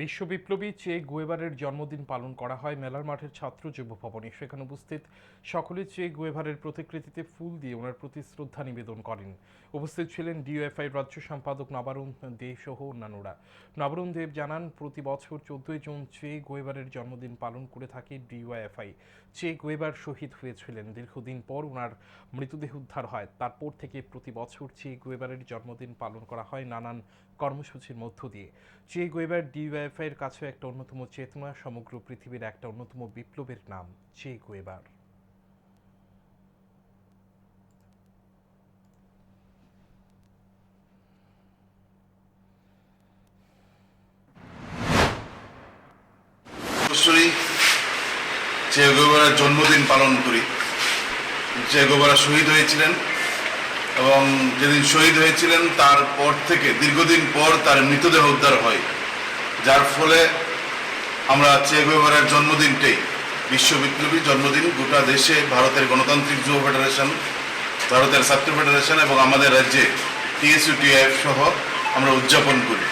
বিশ্ব বিপ্লবী চে গুয়েভারের জন্মদিন পালন করা হয় মেলার মাঠের ছাত্র যুব ভবনে। সেখানে উপস্থিত সকলে চে গুয়েভারের প্রতিকৃতিতে ফুল দিয়ে ওনার প্রতি শ্রদ্ধা নিবেদন করেন। উপস্থিত ছিলেন ডিওএফআই রাজ্য সম্পাদক নবারুণ দেব সহ অন্যান্যরা। নবারুণ দেব জানান, প্রতি বছর চোদ্দই জুন চে গুয়েভারের জন্মদিন পালন করে থাকে ডিওএফআই চে গুয়েভার শহীদ হয়েছিলেন। দীর্ঘদিন পর ওনার মৃতদেহ উদ্ধার হয়। তারপর থেকে প্রতি বছর চে গুয়েভারের জন্মদিন পালন করা হয় নানান কর্মসূচির মধ্য দিয়ে। চে গুয়েভার ডিওএফআই এর কাছে একটা অন্যতম চেতনা, সমগ্র পৃথিবীর একটা অন্যতম বিপ্লবের নাম চে গুয়েভার অবশ্যই চে গোবরার জন্মদিন পালন করি। গোবরা শহীদ হয়েছিলেন এবং যেদিন শহীদ হয়েছিলেন তারপর থেকে, দীর্ঘদিন পর তার মৃতদেহ উদ্ধার হয়। যার ফলে আমরা চে জন্মদিনটি বিশ্ব বিপ্লবী জন্মদিন, গোটা দেশে ভারতের গণতান্ত্রিক যুব ফেডারেশন, ভারতের ছাত্র ফেডারেশন এবং আমাদের রাজ্যে টিএসইউটিএফ সহ আমরা উদযাপন করি।